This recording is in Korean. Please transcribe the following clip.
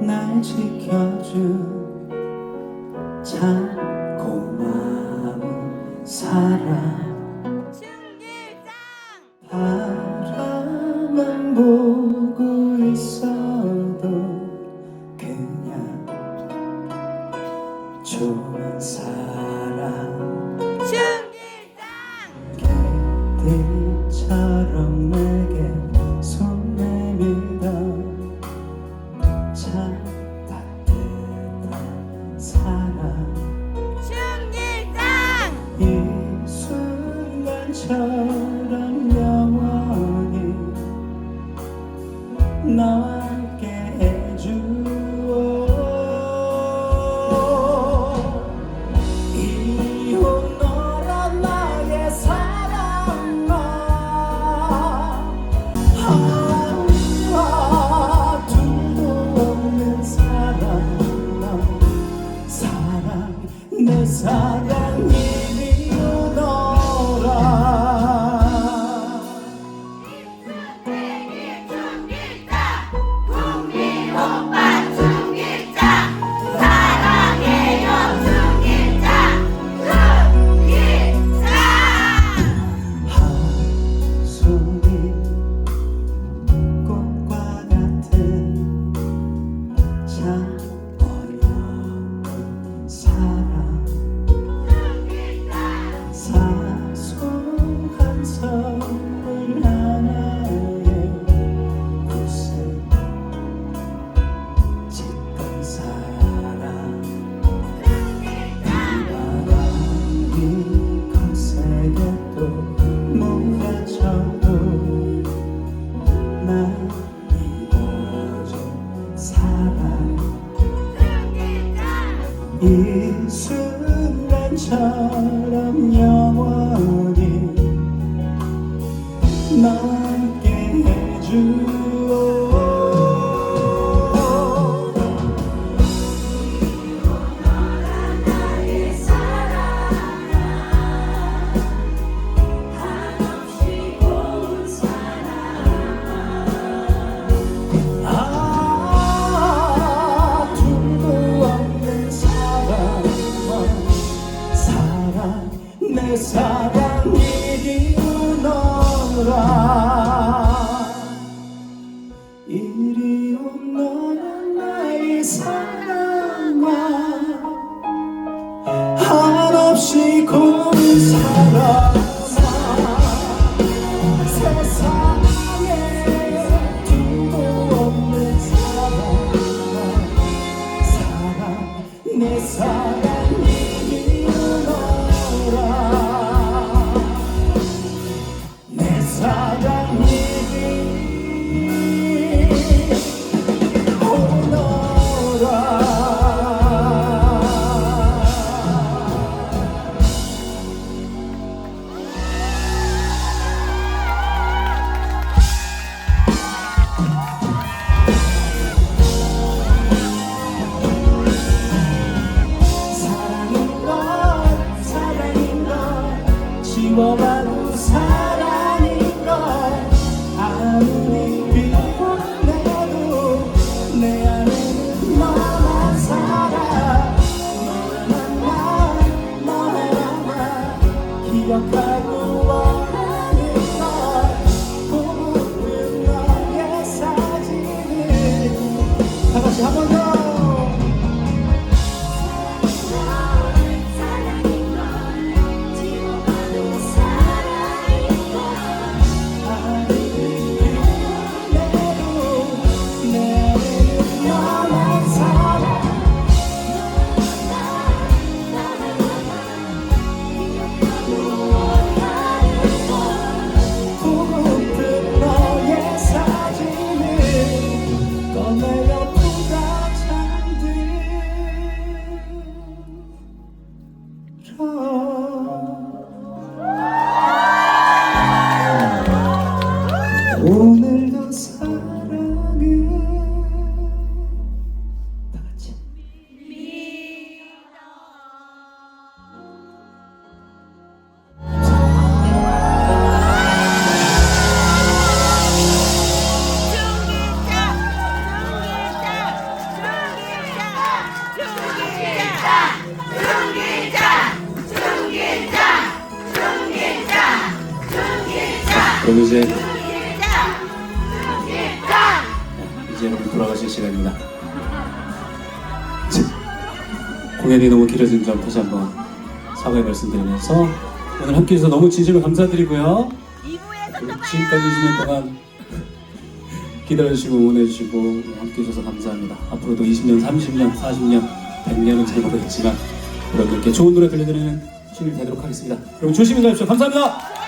날 지켜준 참 고마운 사람 바라만 보고 있어도 그냥 좋은 사람. 중길장. 개들처럼 you. 이 순간처럼 영원히 남게 해주 그리움 너는 나의 사랑과 한없이 고운 사랑. man. 그럼 이제 네, 이제 여러분 돌아가실 시간입니다. 공연이 너무 길어진 점 다시 한번 사과의 말씀드리면서 오늘 함께 해 주셔서 너무 진심으로 감사드리고요. 지금까지 20년 동안 기다려주시고 응원해주시고 함께 해 주셔서 감사합니다. 앞으로도 20년, 30년, 40년, 100년은 잘 모르겠지만 여러분께 좋은 노래 들려드리는 신이 되도록 하겠습니다. 여러분 조심히 가십시오. 감사합니다.